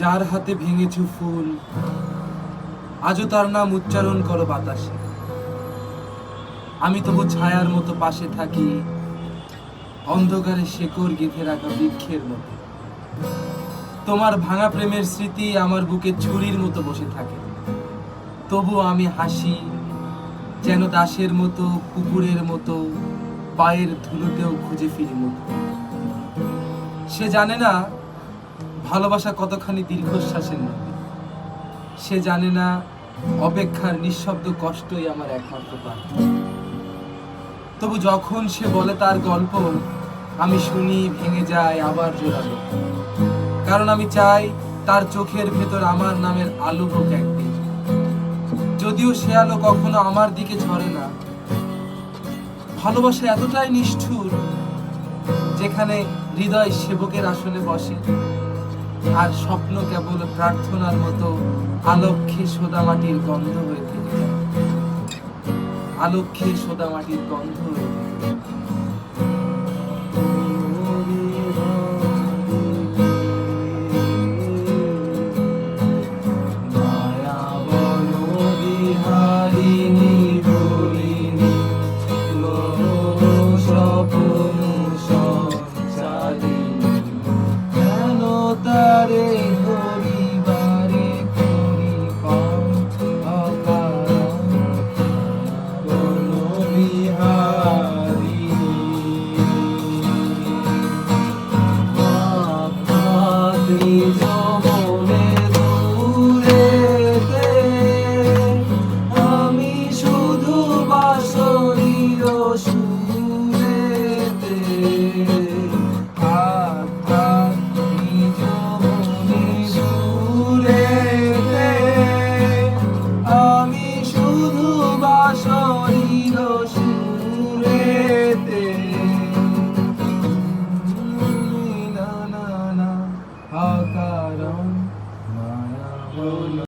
যার হাতে ভেঙেছ ফুল, আজও তার নাম উচ্চারণ করো বাতাসে। আমি তবু ছায়ার মতো পাশে থাকি, অন্ধকারে শেকড় গেঁথে রাখা বৃক্ষের মতো। তোমার ভাঙা প্রেমের স্মৃতি আমার বুকে ছুরির মতো বসে থাকে। তবু আমি হাসি, যেন দাসের মতো, কুকুরের মতো, পায়ের ধুলোতেও খুঁজে ফিরি মতো। সে জানে না ভালোবাসা কতখানি দীর্ঘশ্বাসের নদী সে জানে না অপেক্ষার নিঃশব্দ কষ্টই আমার একমাত্র পাত্র। তবু যখন সে বলে তার গল্প, আমি শুনি ভেঙে যায় আবার জোরালো। কারণ আমি চাই তার চোখের ভেতর আমার নামের আলো হোক একদিন। যদিও সে আলো কখনো আমার দিকে ঝরে না। ভালোবাসা এতটাই নিষ্ঠুর, যেখানে হৃদয় সেবকের আসনে বসে। আর স্বপ্ন কেবল প্রার্থনার মতো আলক্ষে সোদামাটির গন্ধ হয়ে থেকে যায়। আলক্ষে সোদা মাটির গন্ধ হয়ে তারে শরীর সুরেতে। না না না আকারণ মায়া হল